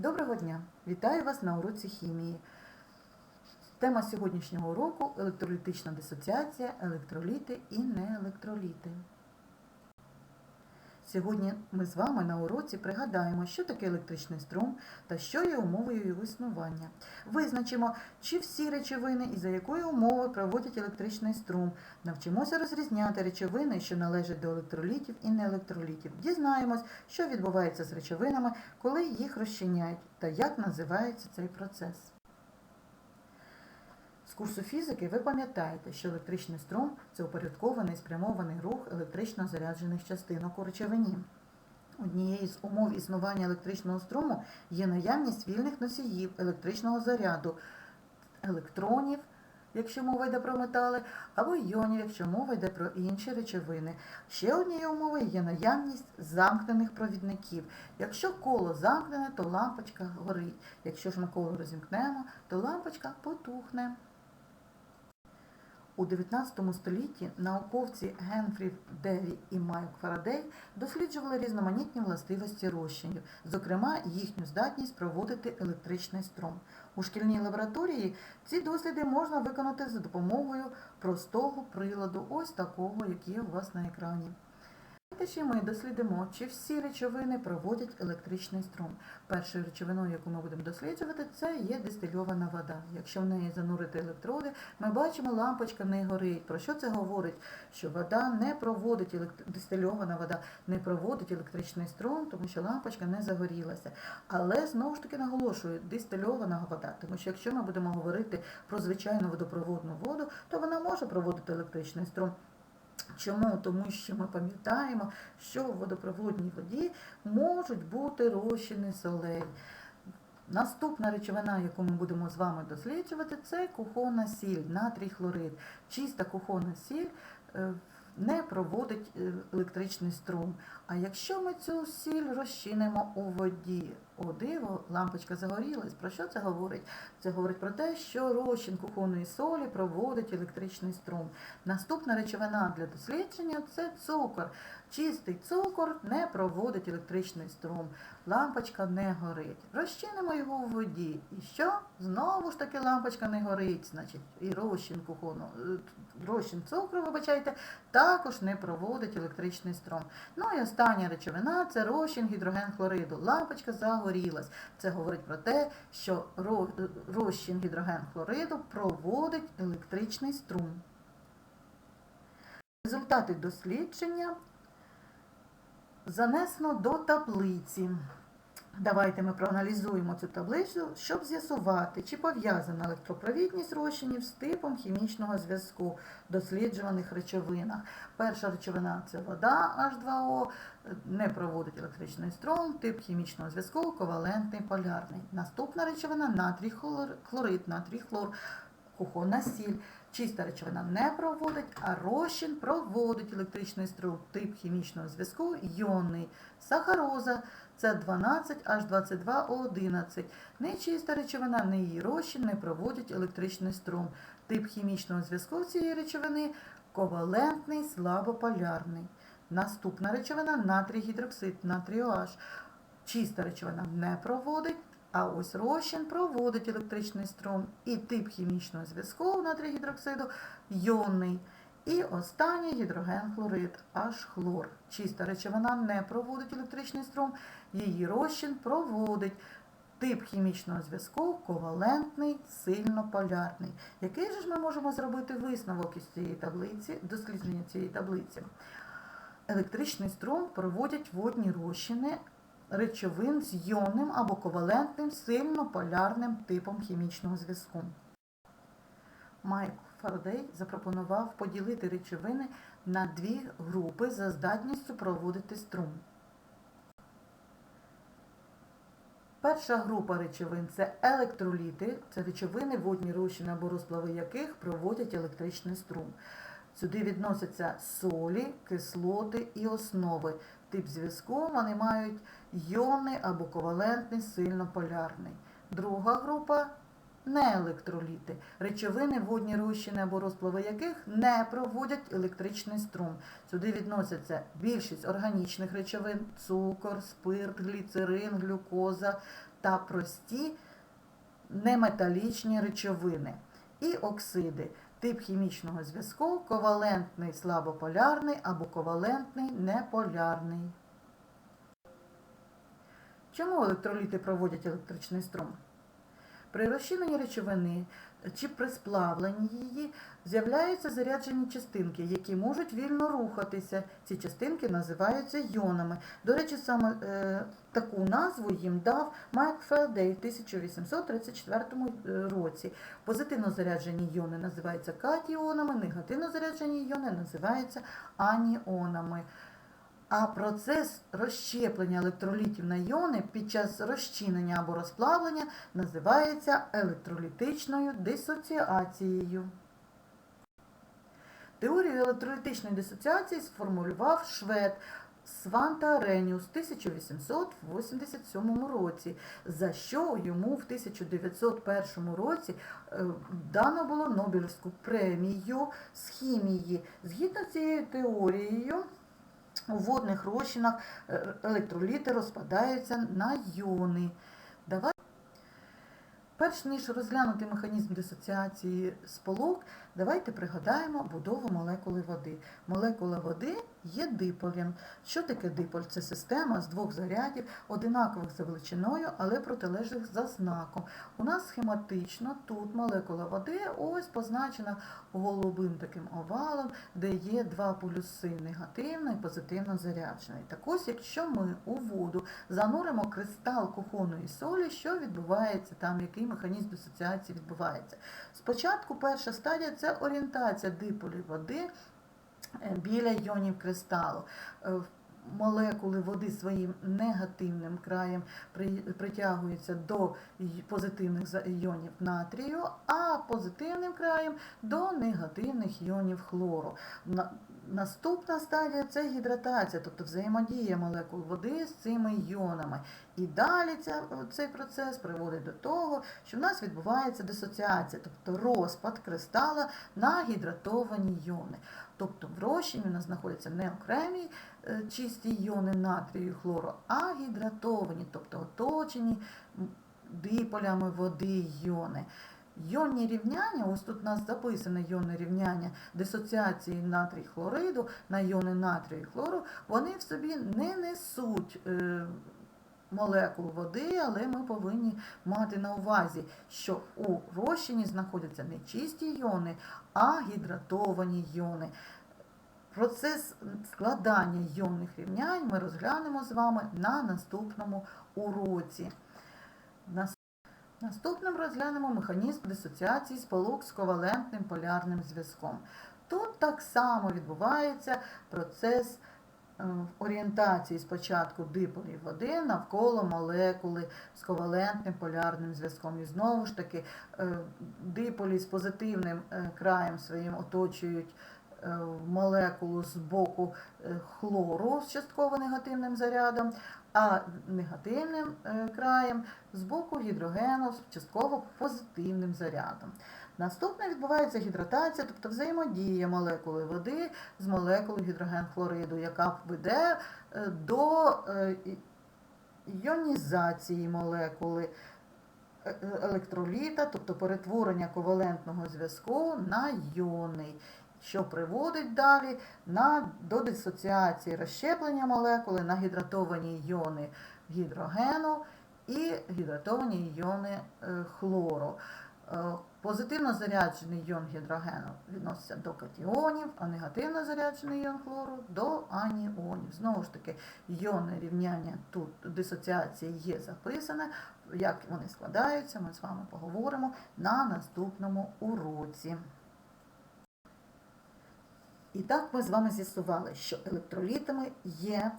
Доброго дня! Вітаю вас на уроці хімії. Тема сьогоднішнього уроку електролітична дисоціація, електроліти і неелектроліти. Сьогодні ми з вами на уроці пригадаємо, що таке електричний струм та що є умовою його існування. Визначимо, чи всі речовини і за якої умови проводять електричний струм. Навчимося розрізняти речовини, що належать до електролітів і неелектролітів. Дізнаємось, що відбувається з речовинами, коли їх розчиняють, та як називається цей процес. Курсу фізики ви пам'ятаєте, що електричний струм це упорядкований спрямований рух електрично заряджених частинок у речовині. Однією з умов існування електричного струму є наявність вільних носіїв електричного заряду, електронів, якщо мова йде про метали, або іонів, якщо мова йде про інші речовини. Ще однією умовою є наявність замкнених провідників. Якщо коло замкнене, то лампочка горить. Якщо ж ми коло розімкнемо, то лампочка потухне. У 19 столітті науковці Генфрі Деві і Майк Фарадей досліджували різноманітні властивості розчинів, зокрема їхню здатність проводити електричний струм. У шкільній лабораторії ці досліди можна виконати за допомогою простого приладу, ось такого, який у вас на екрані. Ще ми дослідимо, чи всі речовини проводять електричний струм. Першою речовиною, яку ми будемо досліджувати, це є дистильована вода. Якщо в неї занурити електроди, ми бачимо, лампочка не горить. Про що це говорить? Що вода не проводить дистильована вода не проводить електричний струм, тому що лампочка не загорілася. Але знову ж таки наголошую, дистильована вода, тому що якщо ми будемо говорити про звичайну водопроводну воду, то вона може проводити електричний струм. Чому? Тому що ми пам'ятаємо, що в водопроводній воді можуть бути розчини солей. Наступна речовина, яку ми будемо з вами досліджувати, це кухонна сіль, натрій хлорид. Чиста кухонна сіль е, не проводить е, електричний струм. А якщо ми цю сіль розчинимо у воді, о диво, лампочка загорілась. Про що це говорить? Це говорить про те, що розчин кухонної солі проводить електричний струм. Наступна речовина для дослідження це цукор. Чистий цукор не проводить електричний струм. Лампочка не горить. Розчинимо його у воді. І що? Знову ж таки лампочка не горить. Значить, і розчин кухонного, розчин цукру, вибачайте, також не проводить електричний струм. Ну і остання речовина це розчин гідрогенхлориду. Лампочка загорілась. Це говорить про те, що розчин гідрогенхлориду проводить електричний струм. Результати дослідження занесено до таблиці. Давайте ми проаналізуємо цю таблицю, щоб з'ясувати, чи пов'язана електропровідність розчинів з типом хімічного зв'язку в досліджуваних речовинах. Перша речовина це вода H2O, не проводить електричний струм, тип хімічного зв'язку ковалентний полярний. Наступна речовина натрій хлорид, натрій хлор, кухонна сіль. Чиста речовина не проводить, а розчин проводить електричний струм, тип хімічного зв'язку йонний. Сахароза це 12 H22O11. Нечиста речовина, не її розчин не проводять електричний струм. Тип хімічного зв'язку цієї речовини ковалентний, слабополярний. Наступна речовина натрій гідроксид, натрій OH. Чиста речовина не проводить. А ось розчин проводить електричний струм і тип хімічного зв'язку натрігідроксиду йонний. І останній гідрогенхлорид, аж хлор. Чиста речовина не проводить електричний струм, її розчин проводить тип хімічного зв'язку ковалентний, сильнополярний. Який же ж ми можемо зробити висновок із цієї таблиці, дослідження цієї таблиці? Електричний струм проводять водні розчини речовин з йонним або ковалентним сильно-полярним типом хімічного зв'язку. Майк Фарадей запропонував поділити речовини на дві групи за здатністю проводити струм. Перша група речовин це електроліти, це речовини, водні розчини або розплави яких проводять електричний струм. Сюди відносяться солі, кислоти і основи. Тип зв'язку вони мають йонний або ковалентний сильнополярний. Друга група неелектроліти. Речовини, водні розчини або розплави яких не проводять електричний струм. Сюди відносяться більшість органічних речовин, цукор, спирт, гліцерин, глюкоза, та прості неметалічні речовини. І оксиди. Тип хімічного зв'язку ковалентний слабополярний або ковалентний неполярний. Чому електроліти проводять електричний струм? При розчиненні речовини чи при сплавленні її з'являються заряджені частинки, які можуть вільно рухатися. Ці частинки називаються йонами. До речі, саме е, таку назву їм дав Майк Фарадей в 1834 році. Позитивно заряджені йони називаються катіонами, негативно заряджені йони називаються аніонами. А процес розщеплення електролітів на іони під час розчинення або розплавлення називається електролітичною дисоціацією. Теорію електролітичної дисоціації сформулював швед Сванта Ареніус в 1887 році, за що йому в 1901 році е, дано було Нобелівську премію з хімії. Згідно з цією теорією, у водних розчинах е, електроліти розпадаються на йони. Давай. Перш ніж розглянути механізм дисоціації сполук, давайте пригадаємо будову молекули води. Молекула води є диполем. Що таке диполь? Це система з двох зарядів, одинакових за величиною, але протилежних за знаком. У нас схематично тут молекула води ось позначена голубим таким овалом, де є два полюси негативно і позитивно заряджений. Так ось, якщо ми у воду зануримо кристал кухонної солі, що відбувається там, який механізм дисоціації відбувається? Спочатку перша стадія це орієнтація диполі води е, біля йонів кристалу. Е, Молекули води своїм негативним краєм притягуються до позитивних іонів натрію, а позитивним краєм до негативних іонів хлору. На- Наступна стадія це гідратація, тобто взаємодія молекул води з цими іонами. І далі ця, цей процес приводить до того, що в нас відбувається дисоціація, тобто розпад кристала на гідратовані іони. Тобто в розчині у нас знаходяться не окремі е, чисті іони натрію і хлору, а гідратовані, тобто оточені диполями води іони. Йонні рівняння, ось тут у нас записане йонне рівняння дисоціації натрій хлориду на іони натрію і хлору, вони в собі не несуть е, молекул води, але ми повинні мати на увазі, що у розчині знаходяться не чисті іони, а гідратовані іони. Процес складання йонних рівнянь ми розглянемо з вами на наступному уроці. Нас- Наступним розглянемо механізм дисоціації сполук з ковалентним полярним зв'язком. Тут так само відбувається процес е, орієнтації спочатку диполів води навколо молекули з ковалентним полярним зв'язком. І знову ж таки е, диполі з позитивним е, краєм своїм оточують молекулу з боку е, хлору з частково негативним зарядом, а негативним е, краєм з боку гідрогену з частково позитивним зарядом. Наступне відбувається гідратація, тобто взаємодія молекули води з молекулою гідрогенхлориду, яка веде е, до е, іонізації молекули е- е- електроліта, тобто перетворення ковалентного зв'язку на йонний, що приводить далі на, до дисоціації розщеплення молекули на гідратовані іони гідрогену і гідратовані іони е, хлору. Е, Позитивно заряджений іон гідрогену відноситься до катіонів, а негативно заряджений іон хлору до аніонів. Знову ж таки, іонне рівняння тут дисоціації є записане. Як вони складаються, ми з вами поговоримо на наступному уроці. І так ми з вами з'ясували, що електролітами є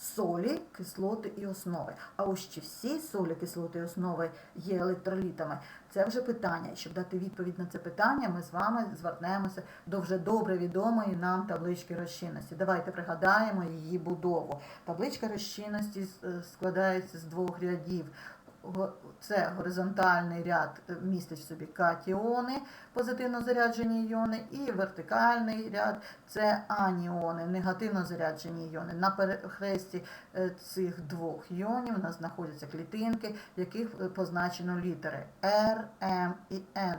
солі, кислоти і основи. А ось чи всі солі, кислоти і основи є електролітами, це вже питання. Щоб дати відповідь на це питання, ми з вами звернемося до вже добре відомої нам таблички розчинності. Давайте пригадаємо її будову. Табличка розчинності е, складається з двох рядів. Це горизонтальний ряд е, містить в собі катіони, позитивно заряджені іони, і вертикальний ряд це аніони, негативно заряджені іони. На перехресті е, цих двох іонів у нас знаходяться клітинки, в яких е, позначено літери R, M і N.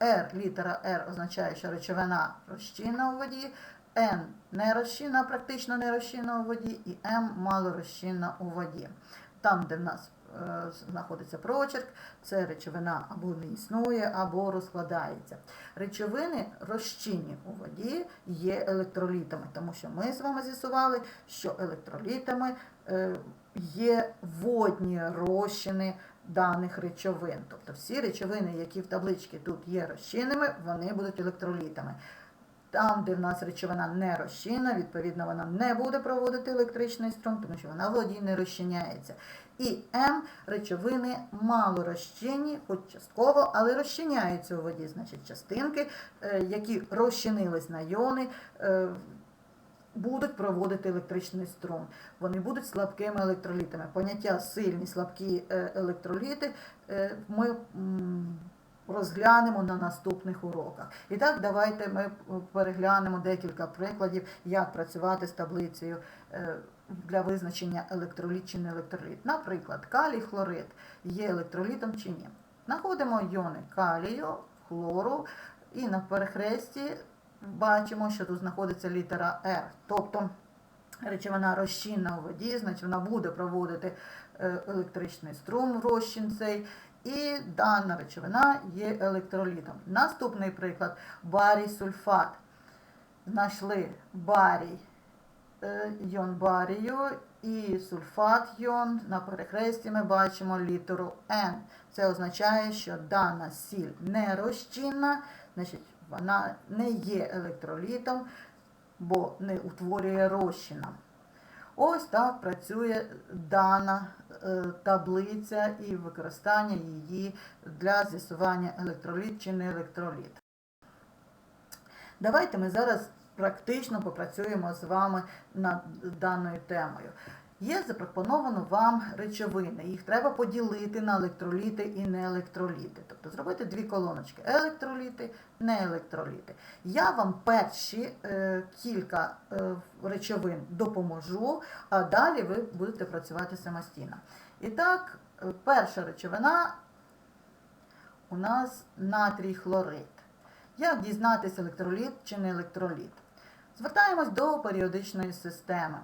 R, літера R означає, що речовина розчинна у воді, N нерозчинна, практично нерозчинна у воді, і M малорозчинна у воді. Там, де в нас е, знаходиться прочерк, це речовина або не існує, або розкладається. Речовини розчинні у воді є електролітами, тому що ми з вами з'ясували, що електролітами е, є водні розчини даних речовин. Тобто всі речовини, які в табличці тут є розчинними, вони будуть електролітами. Там, де в нас речовина не розчинна, відповідно, вона не буде проводити електричний струм, тому що вона в воді не розчиняється. І М речовини мало розчинні, хоч частково, але розчиняються у воді. Значить, частинки, е, які розчинились на іони, е, будуть проводити електричний струм. Вони будуть слабкими електролітами. Поняття сильні, слабкі е, електроліти ми розглянемо на наступних уроках. І так, давайте ми переглянемо декілька прикладів, як працювати з таблицею е, для визначення електроліт чи не електроліт. Наприклад, калій хлорид є електролітом чи ні. Знаходимо йони калію, хлору і на перехресті бачимо, що тут знаходиться літера R. Тобто речовина розчинна у воді, значить вона буде проводити е, електричний струм в розчин цей. І дана речовина є електролітом. Наступний приклад барій сульфат. Знайшли барій е, йон барію і сульфат йон. На перехресті ми бачимо літеру N. Це означає, що дана сіль не розчинна, значить вона не є електролітом, бо не утворює розчина. Ось так працює дана е, таблиця і використання її для з'ясування електроліт чи не електроліт. Давайте ми зараз практично попрацюємо з вами над даною темою. Є запропоновано вам речовини. Їх треба поділити на електроліти і неелектроліти. Тобто зробити дві колоночки електроліти, неелектроліти. Я вам перші е, кілька е, речовин допоможу, а далі ви будете працювати самостійно. І так, е, перша речовина у нас натрій хлорид. Як дізнатися електроліт чи не електроліт? Звертаємось до періодичної системи.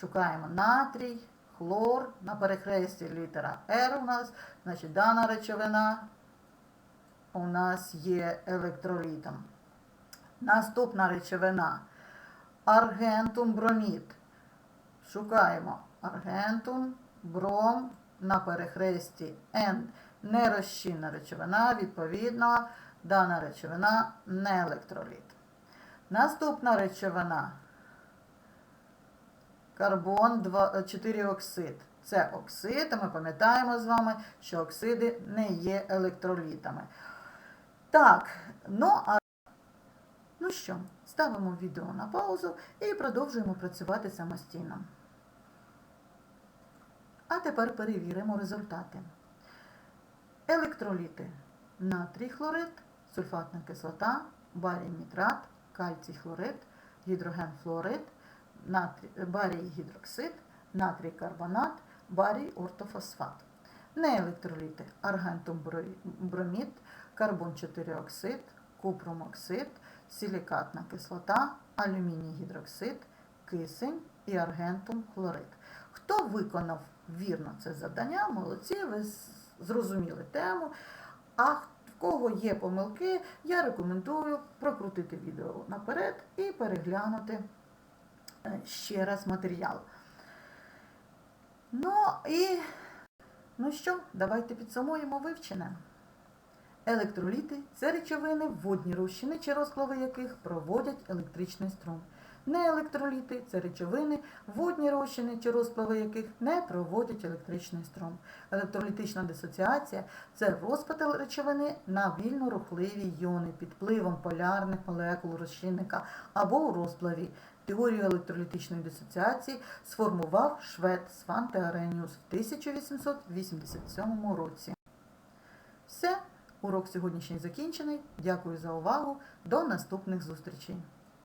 Шукаємо натрій, хлор, на перехресті літера R у нас, значить дана речовина у нас є електролітом. Наступна речовина аргентум бромід. Шукаємо аргентум, бром на перехресті N. Нерозчинна речовина, відповідно, дана речовина не електроліт. Наступна речовина карбон 2, 4 оксид. Це оксид, а ми пам'ятаємо з вами, що оксиди не є електролітами. Так, ну а ну що, ставимо відео на паузу і продовжуємо працювати самостійно. А тепер перевіримо результати. Електроліти натрій хлорид, сульфатна кислота, барій нітрат, кальцій хлорид, гідроген натрій, барій гідроксид, натрій карбонат, барій ортофосфат. Неелектроліти аргентум бромід, карбон 4 оксид, купрум оксид, силікатна кислота, алюміній гідроксид, кисень і аргентум хлорид. Хто виконав вірно це завдання, молодці, ви зрозуміли тему. А в кого є помилки, я рекомендую прокрутити відео наперед і переглянути ще раз матеріал. Ну і ну що, давайте підсумуємо вивчене. Електроліти це речовини, водні розчини чи розплави яких проводять електричний струм. Неелектроліти це речовини, водні розчини чи розплави яких не проводять електричний струм. Електролітична дисоціація це розпад речовини на вільно рухливі йони під впливом полярних молекул розчинника або у розплаві. Теорію електролітичної дисоціації сформував швед Сванте Ареніус в 1887 році. Все, урок сьогоднішній закінчений. Дякую за увагу. До наступних зустрічей!